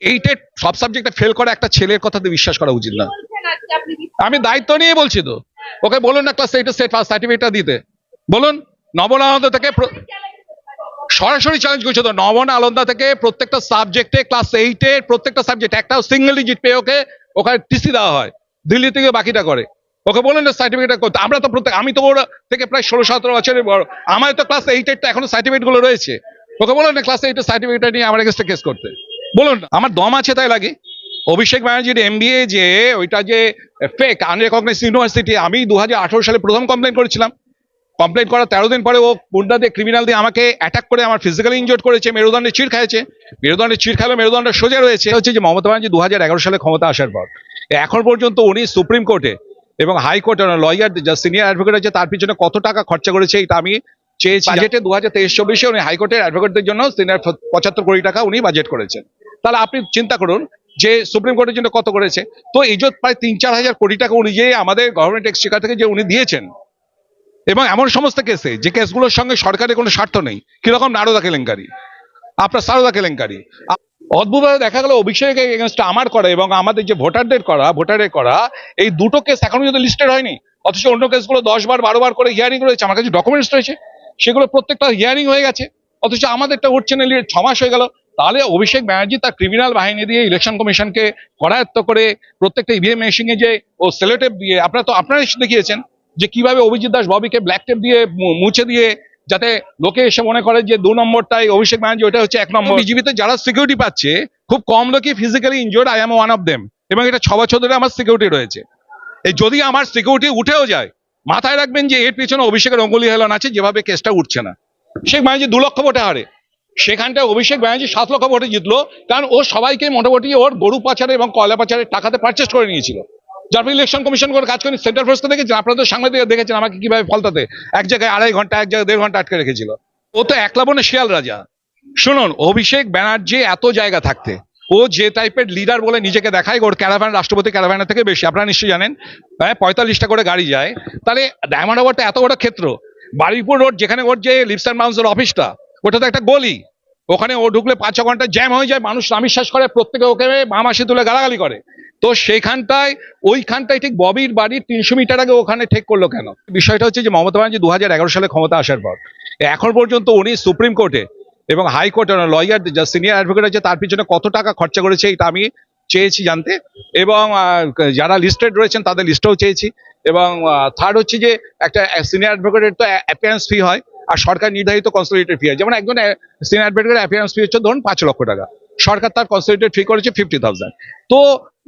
এইটে সব সাবজেক্টে ফেল করা একটা ছেলের কথাতে বিশ্বাস করা উচিত না। আমি দায়িত্ব নিয়ে বলছি তো। ওকে বলুন না ক্লাস এইটে সেট সার্টিফিকেটটা দিতে। বলুন নবন নবনানন্দ থেকে সরাসরি চ্যালেঞ্জ করছে তো। নবন আলন্দা থেকে প্রত্যেকটা সাবজেক্টে ক্লাস এইটে প্রত্যেকটা সাবজেক্ট একটা সিঙ্গেল ডিজিট পেয়ে ওকে ওখানে টিসি দেওয়া হয়। দিল্লি থেকে বাকিটা করে। ওকে বলুন না সার্টিফিকেট করতে আমরা তো প্রত্যেক আমি তো ওর থেকে প্রায় ষোলো সতেরো বছরের বড়। আমার তো ক্লাস এইটের এখনও সার্টিফিকেটগুলো রয়েছে। ওকে বলুন না ক্লাস এইটের সার্টিফিকেটটা নিয়ে আমার কাছে কেস করতে। বলুন আমার দম আছে তাই লাগে। অভিষেক ব্যানার্জির এমবিএ যে ওইটা যে ফেক আনরেকগনাইজ ইউনিভার্সিটি আমি দু হাজার আঠারো সালে প্রথম কমপ্লেন করেছিলাম। কমপ্লেন করার তেরো দিন পরে ও গুন্ডা দিয়ে ক্রিমিনাল দিয়ে আমাকে অ্যাটাক করে আমার ফিজিক্যালি ইনজোর্ড করেছে মেরুদণ্ডে চিড় খাইছে মেরুদণ্ডে চিড় খাইলে মেরুদণ্ড সোজা রয়েছে। হচ্ছে যে মমতা ব্যানার্জি দু হাজার এগারো সালে ক্ষমতা আসার পর। এখন পর্যন্ত উনি সুপ্রিম কোর্টে এবং হাইকোর্টে লয়ার যা সিনিয়র অ্যাডভোকেট আছে তার পিছনে কত টাকা খরচা করেছে এটা আমি চেয়েছি। বাজেটে দু হাজার তেইশ চব্বিশে উনি হাইকোর্টের অ্যাডভোকেটদের জন্য সিনিয়র পঁচাত্তর কোটি টাকা উনি বাজেট করেছেন। তাহলে আপনি চিন্তা করুন যে সুপ্রিম কোর্টের জন্য কত করেছে। তো এই প্রায় তিন চার হাজার কোটি টাকা উনি যে আমাদের গভর্নমেন্ট এক্সচেকার থেকে যে উনি দিয়েছেন, এবং এমন সমস্ত কেসে যে কেসগুলোর সঙ্গে সরকারের কোনো স্বার্থ নেই, কীরকম নারদা কেলেঙ্কারি? আপনার সারদা কেলেঙ্কারি। অদ্ভুতভাবে দেখা গেল অভিষেক এগেনস্ট আমার করা এবং আমাদের যে ভোটারদের করা, ভোটারের করা, এই দুটো কেস এখনও যদি লিস্টেড হয়নি। অথচ অন্য কেসগুলো দশ বার, বারো বার করে হিয়ারিং রয়েছে, আমার কাছে ডকুমেন্টস রয়েছে। সেগুলো প্রত্যেকটা হিয়ারিং হয়ে গেছে। অথচ আমাদেরটা উঠছে না ছ মাস হয়ে গেল। তাহলে অভিষেক ব্যানার্জি তার ক্রিমিনাল বাহিনী দিয়ে ইলেকশন কমিশনকে করায়ত্ত করে প্রত্যেকটা ইভিএম মেশিং এ যে ও সেলোটেপ দিয়ে, আপনারা তো আপনারা দেখিয়েছেন যে কীভাবে অভিজিৎ দাস ববিকে ব্ল্যাক টেপ দিয়ে মুছে দিয়ে যাতে লোকে এসে মনে করে যে দু নম্বরটাই অভিষেক ব্যানার্জি ওটা হচ্ছে এক নম্বর। বিজেপিতে যারা সিকিউরিটি পাচ্ছে, খুব কম লোকই physically injured I am one of them এবং এটা ছ বছর ধরে আমার সিকিউরিটি রয়েছে। এই যদি আমার সিকিউরিটি উঠেও যায়, মাথায় রাখবেন যে এর পিছনে অভিষেকের অঙ্গুলি হেলন আছে, যেভাবে কেসটা উঠছে না। শেখ ব্যানার্জি দু লক্ষ ভোটে হারে। সেখানটায় অভিষেক ব্যানার্জি সাত লক্ষ ভোটে জিতলো, কারণ ও সবাইকে মোটামুটি ওর গরু পাচারে এবং কয়লা পাচারের টাকাতে পারচেস করে নিয়েছিল। যার ফলে ইলেকশন কমিশন করে কাজ করেন সেন্টার ফোর্সকে দেখেছেন, আপনারা তো সাংবাদিক দেখেছেন আমাকে কীভাবে ফলতাতে, এক জায়গায় আড়াই ঘণ্টা, এক জায়গায় দেড় ঘণ্টা আটকে রেখেছিল। ও তো একলা বনে শিয়াল রাজা। শুনুন, অভিষেক ব্যানার্জি এত জায়গা থাকতে, ও যে টাইপের লিডার বলে নিজেকে দেখায়, ওর ক্যারাভ্যান রাষ্ট্রপতি ক্যারাভ্যানের থেকে বেশি, আপনারা নিশ্চয়ই জানেন হ্যাঁ পঁয়তাল্লিশটা করে গাড়ি যায়। তাহলে ডায়মন্ড হারবারটা এত বড় ক্ষেত্র, বারুইপুর রোড যেখানে ওর যে লিপস অ্যান্ড মাউন্সের অফিসটা ওটা তো একটা গলি। ওখানে ও ঢুকলে পাঁচ, ছ ঘণ্টা জ্যাম হয়ে যায়, মানুষ নামিশ্বাস করে, প্রত্যেকে ওকে মামাসি তুলে গালাগালি করে। তো সেইখানটায়, ওইখানটায় ঠিক ববির বাড়ির তিনশো মিটার আগে ওখানে ঠিক করল কেন? বিষয়টা হচ্ছে যে মমতা ব্যানার্জি দু হাজার এগারো সালে ক্ষমতা আসার পর। এখন পর্যন্ত উনি সুপ্রিম কোর্টে এবং হাইকোর্টে লয়ার যা সিনিয়র অ্যাডভোকেট আছে, তার পিছনে কত টাকা খরচা করেছে এটা আমি চেয়েছি জানতে। এবং যারা লিস্টেড রয়েছেন তাদের লিস্টও চেয়েছি। এবং থার্ড হচ্ছে যে একটা সিনিয়র অ্যাডভোকেটের তো অ্যাপিয়ারেন্স ফি হয়। আর সরকার নির্ধারিত কনসোলিডেটেড ফি যেমন একজন সিনিয়র অ্যাডভোকেটের অ্যাপিয়ারেন্স ফি হচ্ছে ধরুন পাঁচ লক্ষ টাকা। সরকার তার কনসোলিডেটেড ফি করেছে ফিফটি তো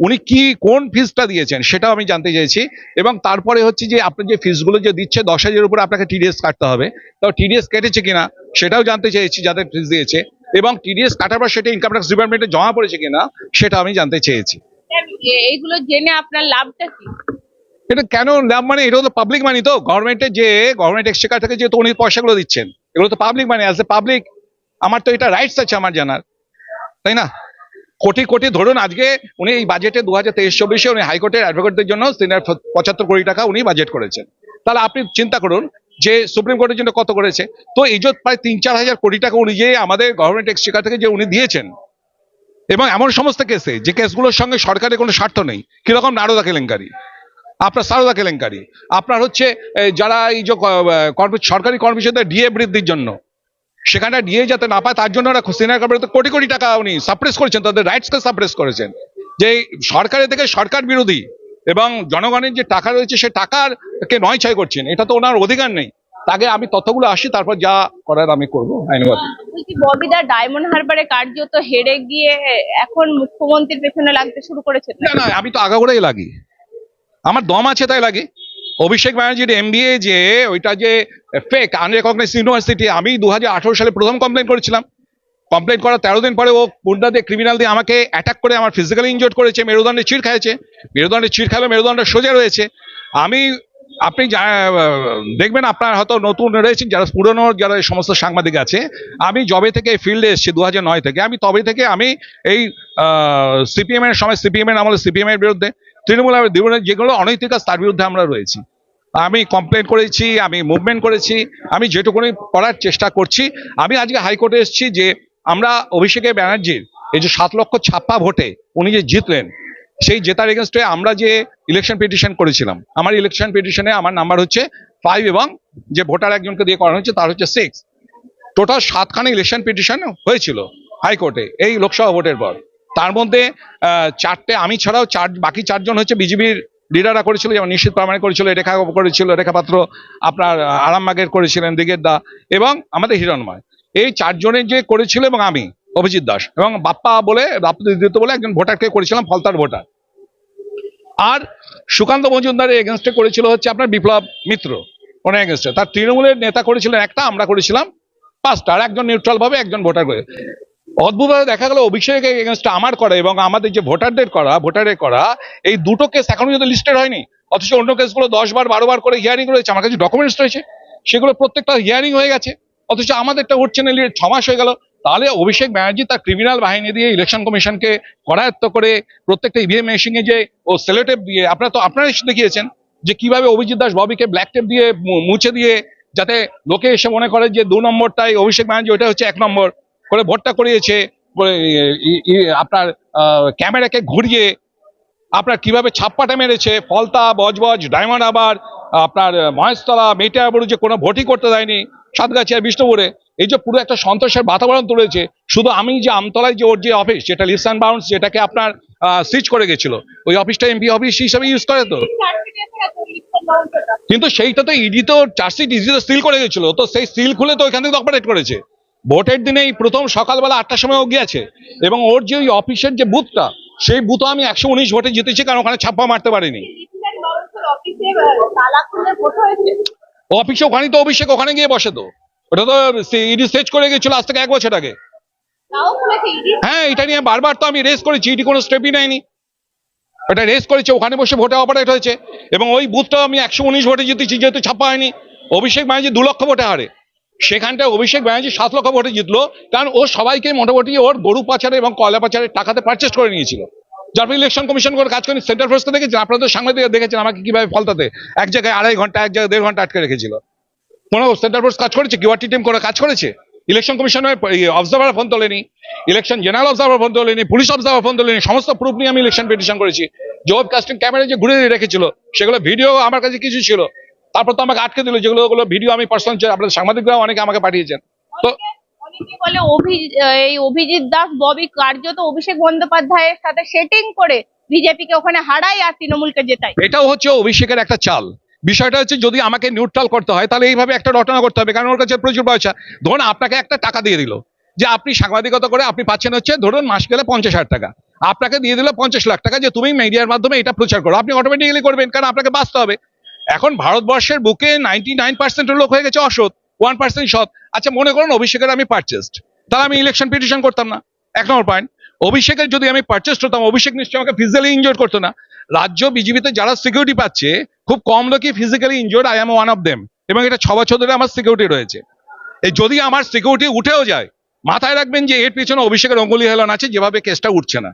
উনি কি, কোন ফিজটা দিয়েছেন সেটাও আমি জানতে চাইছি। এবং তারপরে হচ্ছে যে আপনার যে ফিজগুলো যে দিচ্ছে, দশ হাজারের উপরে আপনাকে টিডিএস কাটতে হবে। তো টিডিএস কেটেছে কিনা, সেটাও জানতে চাইছি যাদের ফিজ দিয়েছে। এবং টিডিএস কাটার পর সেটা ইনকাম ট্যাক্স ডিপার্টমেন্টে জমা পড়েছে কিনা, সেটা আমি জানতে চেয়েছি এইগুলো জেনে আপনার লাভটা কি? এটা কেন মানে এটা তো পাবলিক মানি তো। গভর্নমেন্টের যে গভর্নমেন্ট এক্সচেকার থেকে যেহেতু উনি পয়সাগুলো দিচ্ছেন, এগুলো তো public money as a public আমার তো এটা রাইটস আছে আমার জানার। তাই না? কোটি কোটি ধরুন আজকে উনি এই বাজেটে দু হাজার তেইশ চব্বিশে উনি হাইকোর্টের অ্যাডভোকেটদের জন্য সিনিয়র পঁচাত্তর কোটি টাকা উনি বাজেট করেছেন। তাহলে আপনি চিন্তা করুন যে সুপ্রিম কোর্টের জন্য কত করেছে। তো এই যে প্রায় তিন চার হাজার কোটি টাকা উনি যে আমাদের গভর্নমেন্ট এক্সচেকার থেকে যে উনি দিয়েছেন, এবং এমন সমস্ত কেসে যে কেসগুলোর সঙ্গে সরকারের কোনো স্বার্থ নেই, কীরকম নারদা কেলেঙ্কারি? আপনার সারদা কেলেঙ্কারি। আপনার হচ্ছে যারা এই যে সরকারি কর্মচারীদের ডিএ বৃদ্ধির জন্য সেখানে ডিএ যাতে না পায় তার জন্য ওরা সিনিয়র কোটি কোটি টাকা উনি সাপ্রেস করেছেন তাদের রাইটসকে সাপ্রেস করেছেন। যে সরকারের থেকে সরকার বিরোধী এবং জনগণের যে টাকা রয়েছে সে টাকার কে নয় ছয় করছেন এটা তো ওনার অধিকার নেই। তাকে আমি তথ্যগুলো আসি তারপর যা করার আমি করব আইনগত ববিদা ডায়মন্ড হারবারে কার্যত হেরে গিয়ে এখন মুখ্যমন্ত্রীর পেছনে লাগতে শুরু করেছেন না না আমি তো আগাগোড়াই লাগি। আমার দম আছে তাই লাগে। অভিষেক ব্যানার্জির এমবিএ যে, ওইটা যে ফেক আনরেকগনাইজ ইউনিভার্সিটি আমি দু হাজার আঠেরো সালে প্রথম কমপ্লেন করেছিলাম। কমপ্লেন করার তেরো দিন পরে ও গুন্ডা দিয়ে ক্রিমিনাল দিয়ে আমাকে অ্যাটাক করে, আমার ফিজিক্যালি ইনজোর্ড করেছে মেরুদণ্ডে চিড় খাইছে মেরুদণ্ডে চিড় খাইলে মেরুদণ্ড সোজা রয়েছে। আমি, আপনি দেখবেন আপনার হয়তো নতুন রয়েছেন, যারা পুরনো, যারা এই সমস্ত সাংবাদিক আছে, আমি জবে থেকে ফিল্ডে এসেছি দু নয় থেকে। আমি তবে থেকে আমি এই সিপিএমের সময় সিপিএম এর আমলে সিপিএম এর বিরুদ্ধে তৃণমূল তৃণমূলের যেগুলো অনৈতিক কাজ তার বিরুদ্ধে আমরা রয়েছি। আমি কমপ্লেন করেছি, আমি মুভমেন্ট করেছি, আমি যেটুকুনি করার চেষ্টা করছি। আমি আজকে হাইকোর্টে এসেছি যে আমরা অভিষেকের ব্যানার্জির এই যে সাত লক্ষ ছাপ্পা ভোটে উনি যে জিতলেন, সেই জেতার এগেনস্টে আমরা যে ইলেকশন পিটিশন করেছিলাম, আমার ইলেকশন পিটিশনে আমার নাম্বার হচ্ছে ফাইভ এবং যে ভোটার একজনকে দিয়ে করানো হচ্ছে তার হচ্ছে সিক্স টোটাল সাতখানা ইলেকশন পিটিশন হয়েছিল হাইকোর্টে, এই লোকসভা ভোটের পর। তার মধ্যে চারটে, আমি ছাড়াও চার, বাকি চারজন হচ্ছে বিজেপির লিডাররা করেছিল, যেমন নিশ্চিত প্রামাণিক করেছিল, রেখা করেছিল, রেখা পাত্র, আপনার আরামবাগের করেছিলেন, দিগের দা, এবং আমাদের হিরণময়। এই চারজনের যে করেছিল এবং আমি, অভিজিৎ দাস, এবং বাপ্পা বলে বাপ্পা বলে একজন ভোটারকে করেছিলাম, ফলতার ভোটার। আর সুকান্ত মজুমদারের এগেনস্টে করেছিল হচ্ছে আপনার বিপ্লব মিত্র ওনার এগেনস্টে তার তৃণমূলের নেতা করেছিলেন একটা, আমরা করেছিলাম পাঁচটা, আর একজন নিউট্রাল ভাবে একজন ভোটার করে। অদ্ভুতভাবে দেখা গেল অভিষেকের এগেনস্টে আমার করা এবং আমাদের যে ভোটারদের করা, ভোটারের করা, এই দুটো কেস এখনও যদি লিস্টেড হয়নি। অথচ অন্য কেসগুলো দশ বার বারো বার করে হিয়ারিং রয়েছে। আমার কাছে ডকুমেন্টস রয়েছে। সেগুলো প্রত্যেকটা হিয়ারিং হয়ে গেছে। অথচ আমাদেরটা উঠছে না ছ মাস হয়ে গেল। তাহলে অভিষেক ব্যানার্জি তার ক্রিমিনাল বাহিনী দিয়ে ইলেকশন কমিশনকে করায়ত্ত করে প্রত্যেকটা ইভিএম মেশিনে যে ও সেলোটেপ দিয়ে, আপনারা তো, আপনারা দেখিয়েছেন যে কীভাবে অভিজিৎ দাস ববিকে ব্ল্যাক টেপ দিয়ে মুছে দিয়ে যাতে লোকে এসে মনে করে যে দু নম্বরটাই অভিষেক ব্যানার্জি ওটা হচ্ছে এক নম্বর। করে ভোটটা করিয়েছে আপনার ক্যামেরাকে ঘুরিয়ে আপনার কীভাবে ছাপ্পাটা মেরেছে, ফলতা, বজবজ, ডায়মন্ড আবার আপনার মহেশতলা মেটিয়াবুরু যে কোনো ভোটই করতে দেয়নি সাতগাছি আর বিষ্ণুপুরে। এই যে পুরো একটা সন্তোষের বাতাবরণ তুলেছে, শুধু আমি যে আমতলায় যে ওর যে অফিস যেটা লিসান বাউন্স যেটাকে আপনার সুইচ করে গেছিল, ওই অফিসটা এমপি অফিস হিসাবে ইউজ করে তো। কিন্তু সেইটা তো ইডি তো চার্জশিট ইডি তো সিল করে গেছিল, তো সেই সিল খুলে তো ওইখান থেকে অপারেট করেছে। ভোটের দিনেই প্রথম সকালবেলা আটটার সময় ও গিয়েছে। এবং ওর যে ওই অফিসের যে বুথটা, সেই বুথও আমি একশো উনিশ ভোটে জিতেছি, কারণ ওখানে ছাপ্পা মারতে পারিনি। অফিসে ওখানেই তো অভিষেক, ওখানে গিয়ে বসে তো। ওটা তো ইডি সেচ করে গেছিল আজ থেকে এক বছর আগে। হ্যাঁ এটা নিয়ে বারবার তো আমি রেস করেছি, ইডি কোনো স্টেপই নেয়নি। এটা রেস করেছে, ওখানে বসে ভোটে অপারেট হয়েছে। এবং ওই বুথটাও আমি একশো উনিশ ভোটে জিতেছি, যেহেতু ছাপ্পা হয়নি। অভিষেক মানে যে দু লক্ষ ভোটে হারে। সেখানটায় অভিষেক ব্যানার্জি সাত লক্ষ ভোটে জিতলো, কারণ ও সবাইকে মোটামুটি ওর গরু পাচারে এবং কয়লা পাচারের টাকাতে পারচেস করে নিয়েছিল। যার ফলে ইলেকশন কমিশন করে কাজ করেন সেন্টার ফোর্সকে দেখেছেন, আপনারা তো সাংবাদিক দেখেছেন আমাকে কীভাবে ফলতাতে, এক জায়গায় আড়াই ঘণ্টা, এক জায়গায় দেড় ঘণ্টা আটকে রেখেছিল। কোনো সেন্টার ফোর্স কাজ করেছে কিউআরটি টিম করে কাজ করেছে। ইলেকশন কমিশনের অবজারভার ফোন তোলেনি ইলেকশন জেনারেল অবজারভার ফোন তোলেনি পুলিশ অবজারভার ফোন তোলেনি, সমস্ত প্রুফ নিয়ে আমি ইলেকশন পিটিশন করেছি। জব কাস্টিং ক্যামেরা যে ঘুরে রেখেছিল, সেগুলো ভিডিও আমার কাছে কিছু ছিল। তারপর তো আমাকে আটকে দিল যেগুলো ওগুলো ভিডিও আমি পার্সোনাল আপনাদের সাংবাদিকরাও অনেকে আমাকে পাঠিয়েছেন। তো বলে এই অভিজিৎ দাস ববি কার্যত অভিষেক বন্দ্যোপাধ্যায়ের সাথে সেটিং করে বিজেপিকে ওখানে হারায় আর তৃণমূলকে জেতায়। এটাও হচ্ছে অভিষেকের একটা চাল। বিষয়টা হচ্ছে যদি আমাকে নিউট্রাল করতে হয় তাহলে এইভাবে একটা রটনা করতে হবে কারণ ওর কাছে প্রচুর পয়সা। ধরুন আপনাকে একটা টাকা দিয়ে দিল যে আপনি সাংবাদিকতা করে আপনি পাচ্ছেন হচ্ছে ধরুন মাস গেলে পঞ্চাশ হাজার টাকা। আপনাকে দিয়ে দিল পঞ্চাশ লাখ টাকা যে তুমি মিডিয়ার মাধ্যমে এটা প্রচার করো। আপনি অটোমেটিক্যালি করবেন কারণ আপনাকে বাঁচতে হবে। এখন ভারতবর্ষের বুকে নাইনটি নাইন লোক হয়ে গেছে অসৎ ওয়ান পার্সেন্ট সৎ। আচ্ছা মনে করুন অভিষেকের আমি পারচেস্ট তাহলে আমি ইলেকশন পিটিশন করতাম না। এক নম্বর পয়েন্ট অভিষেকের যদি আমি পারচেস হতাম, অভিষেক নিশ্চয়ই আমাকে ফিজিক্যালি ইনজোর করতো না। রাজ্য বিজেপিতে যারা সিকিউরিটি পাচ্ছে, খুব কম লোকই physically injured I am one of them এবং এটা ছ বছর ধরে আমার সিকিউরিটি রয়েছে। এই যদি আমার সিকিউরিটি উঠেও যায়, মাথায় রাখবেন যে এর পিছনে অভিষেকের অঙ্গুলি হেলন আছে, যেভাবে কেসটা উঠছে না।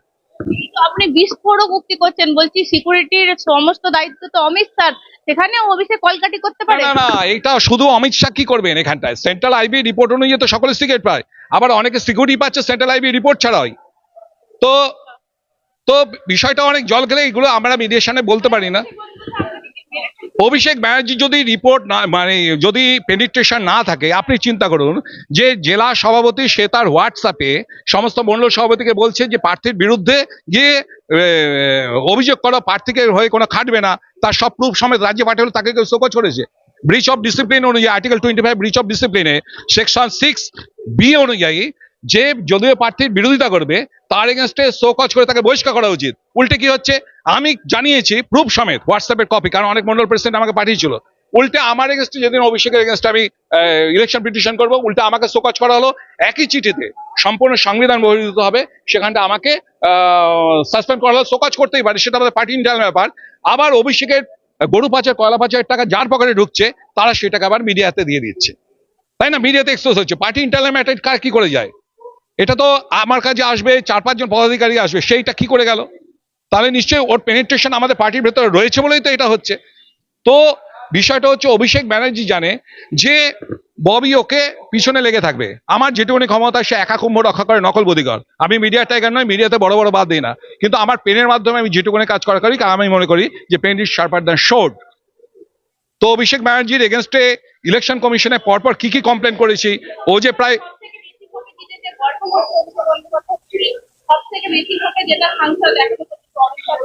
তো আপনি বিস্ফোরক উক্তি করছেন বলছি সিকিউরিটির সমস্ত দায়িত্ব তো অমিত স্যার। সেখানেও অভিষেক কলকাটি করতে পারে? না না এটা শুধু অমিত শাহ কি করবেন এখানটায়? সেন্ট্রাল আইবি রিপোর্ট অনুযায়ী তো সকলে সিগারেট পায়। আবার অনেকে সিকিউরিটি পাচ্ছে সেন্ট্রাল আইবি রিপোর্ট ছাড়াই তো তো বিষয়টা অনেক জল গেলে এগুলো আমরা মিডিয়ার সামনে বলতে পারি না। অভিষেক ব্যানার্জি যদি রিপোর্ট না মানে যদি পেনিট্রেশন না থাকে, আপনি চিন্তা করুন যে জেলা সভাপতি সে তার হোয়াটসঅ্যাপে সমস্ত মণ্ডল সভাপতিকে বলছে যে প্রার্থীর বিরুদ্ধে গিয়ে অভিযোগ করা প্রার্থীকে হয়ে কোনো খাটবে না, তার সব প্রুফ সমেত রাজ্যে পাঠালো তাকে কেউ শোকজ করেছে। ব্রিচ অফ ডিসিপ্লিন অনুযায়ী article twenty five breach of ডিসিপ্লিনে section six B অনুযায়ী যে যদিও প্রার্থীর বিরোধিতা করবে, তার এগেনস্টে শোকজ করে তাকে বহিষ্কার করা উচিত। উল্টে কি হচ্ছে? আমি জানিয়েছি প্রুফ সমেত হোয়াটসঅ্যাপের কপি কারণ অনেক মন্ডল প্রেসিডেন্ট আমাকে পাঠিয়েছিল। উল্টে আমার এগেনস্টে যেদিন অভিষেকের এগেনস্টে আমি ইলেকশন পিটিশন করব, উল্টে আমাকে শোকজ করা হলো। একই চিঠিতে সম্পূর্ণ সংবিধান বহির্ভূত হবে, সেখানটা আমাকে সাসপেন্ড করা হলো। শোকজ করতেই পারে, সেটা আমাদের পার্টি ইন্টারনাল ব্যাপার। আবার অভিষেকের গরু পাচার, কয়লা পাচারের টাকা যার পকেটে ঢুকছে, তারা সেটাকে আবার মিডিয়াতে দিয়ে দিচ্ছে। তাই না? মিডিয়াতে এক্সপোজ হচ্ছে। পার্টি ইন্টারনাল ম্যাটার কার কি করে যায়? এটা তো আমার কাছে আসবে, চার পাঁচজন পদাধিকারী আসবে, সেইটা কি করে গেল? তাহলে নিশ্চয়ই ওর পেনিট্রেশন আমাদের পার্টির ভেতরে রয়েছে বলেই তো এটা হচ্ছে। তো বিষয়টা হচ্ছে অভিষেক ব্যানার্জি জানে যে ববি ওকে পিছনে লেগে থাকবে। আমার যেটুকুনি ক্ষমতা সে একা কুম্ভ রক্ষা করে নকল বদিগর। আমি মিডিয়া টাইগার নয় মিডিয়াতে বড় বড় বাদ দিই না। কিন্তু আমার পেনের মাধ্যমে আমি যেটুকুনি কাজ করা করি আমি মনে করি যে pen is sharper than sword তো অভিষেক ব্যানার্জির এগেনস্টে ইলেকশন কমিশনে পরপর কি কি কমপ্লেন করেছি? ও যে প্রায়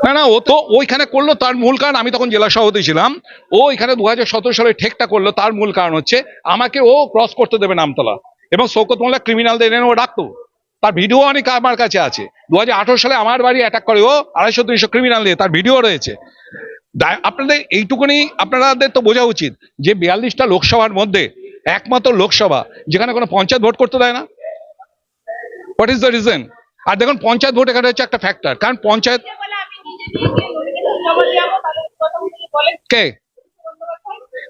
না না, ও তো ওইখানে করল, তার মূল কারণ আমি তখন জেলা সভাপতি ছিলাম। ও এখানে দু হাজার সতেরো সালে ঠেকটা করল, তার মূল কারণ হচ্ছে আমাকে ও ক্রস করতে দেবে নামতলা। এবং শৌকত মোল্লা ক্রিমিনালদের এনে ও ডাকতো। তার ভিডিও অনেক আমার কাছে আছে। দু সালে আমার বাড়ি অ্যাটাক করে ও আড়াইশো তিনশো ক্রিমিনাল দিয়ে তার ভিডিও রয়েছে। আপনাদের এইটুকুনি আপনাদের তো বোঝা উচিত যে বিয়াল্লিশটা লোকসভার মধ্যে একমাত্র লোকসভা, যেখানে কোনো পঞ্চায়েত ভোট করতে দেয় না। হোয়াট ইজ দ্য রিজন আর দেখুন পঞ্চায়েত ভোট এখানে হচ্ছে একটা ফ্যাক্টর কারণ পঞ্চায়েত কে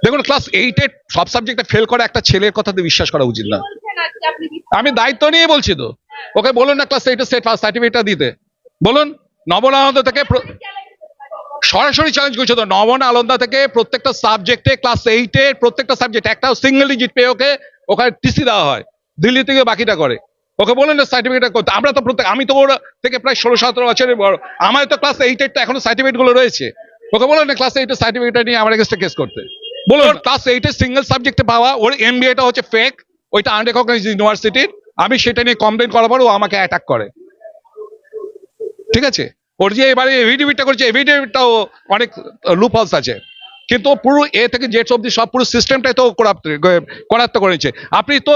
দেখুন ক্লাস এইটে সব সাবজেক্টে ফেল করা একটা ছেলের কথাতে বিশ্বাস করা উচিত না। আমি দায়িত্ব নিয়ে বলছি তো। ওকে বলুন না ক্লাস এইটে সেট সার্টিফিকেটটা দিতে। বলুন নবনানন্দ থেকে সরাসরি চ্যালেঞ্জ করছে তো। নবন আলন্দা থেকে প্রত্যেকটা সাবজেক্টে ক্লাস এইটে প্রত্যেকটা সাবজেক্ট একটা সিঙ্গেল ডিজিট পেয়ে ওকে ওখানে টিসি দেওয়া হয়। দিল্লি থেকে বাকিটা করে। ওকে বলেন না সার্টিফিকেট করতে আমরা তো প্রত্যেক আমি তো ওর থেকে প্রায় ষোলো সতেরো বছরের বড়। আমার তো ক্লাস এইটের তো এখনও সার্টিফিকেটগুলো রয়েছে। ওকে বলেন না ক্লাস এইটের সার্টিফিকেটটা নিয়ে আমার কাছে কেস করতে। বলুন ক্লাস এইটের সিঙ্গেল সাবজেক্টে পাওয়া ওর এম এমবিএটা হচ্ছে ফেক ওইটা আনরেকগনাইজ ইউনিভার্সিটির আমি সেটা নিয়ে কমপ্লেন করার পর ও আমাকে অ্যাটাক করে। ঠিক আছে? ওর যে এবারে এভিডেভিটটা করেছে এভিডেভিটটাও অনেক লুপহলস আছে। কিন্তু পুরো এ থেকে জেটস অব্দি সব পুরো সিস্টেমটাই তো করাত্ত করেছে। আপনি তো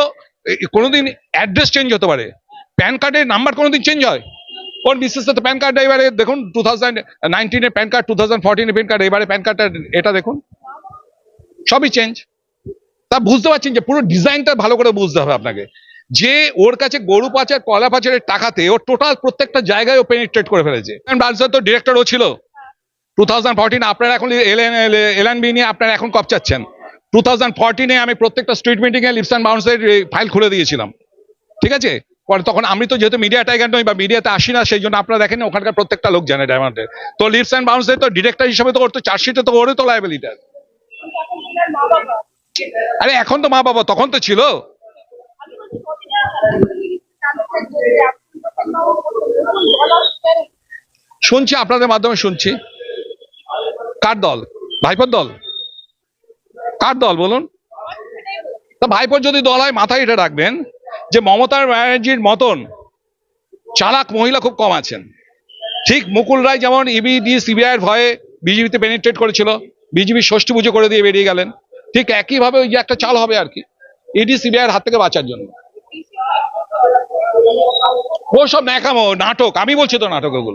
কোনোদিন অ্যাড্রেস চেঞ্জ হতে পারে। প্যান কার্ডের নাম্বার কোনোদিন চেঞ্জ হয়? ওর বিশেষ তো প্যান কার্ডটা এবারে দেখুন টু থাউজেন্ড নাইনটিনের প্যান কার্ড টু থাউজেন্ড ফোরটিনের প্যান কার্ড এবারে প্যান কার্ডটা এটা দেখুন। সবই চেঞ্জ তা বুঝতে পারছেন যে পুরো ডিজাইনটা ভালো করে বুঝতে হবে আপনাকে। যে ওর কাছে গরু পাচার, কলা পাচারের টাকাতে ও টোটাল প্রত্যেকটা জায়গায় ও পেনিট্রেট করে ফেলেছে। বালসার তো ডিরেক্টরও ছিল। টু থাউজেন্ড ফোরটিন আপনারা এখন এলএন এলএন বি নিয়ে আপনারা এখন কপচাচ্ছেন টু থাউজেন্ড আমি প্রত্যেকটা স্ট্রিট মিটিং এ লিপস অ্যান্ড বাউন্সের ফাইল খুলে দিয়েছিলাম। ঠিক আছে? তখন আমি তো যেহেতু মিডিয়া টাইগার নই বা মিডিয়াতে আসি না, সেই জন্য আপনারা দেখেন ওখানকার প্রত্যেকটা লোক জানে ডায়মন্ডের তো লিপস অ্যান্ড বাউন্সের তো ডিরেক্টর হিসেবে তো ওর চার্জশিটে তো ওরই তো লাইবিলিটার আরে এখন তো মা বাবা তখন তো ছিল। শুনছি, আপনাদের মাধ্যমে শুনছি। কার দল? ভাইপোর দল? কার দল বলুন? তা ভাইপোর যদি দল হয়, মাথায় এটা রাখবেন যে মমতা ব্যানার্জির মতন চালাক মহিলা খুব কম আছেন। ঠিক মুকুল রায় যেমন ইবিডি সিবিআই এর ভয়ে বিজেপিতে পেনিট্রেট করেছিল, বিজেপি ষষ্ঠী পুজো করে দিয়ে বেরিয়ে গেলেন। ঠিক একইভাবে ওই যে একটা চাল হবে আর কি, ইডি সিবিআই এর হাত থেকে বাঁচার জন্য। ও সব ন্যাকামো, নাটক, আমি বলছি তো নাটক ওগুলো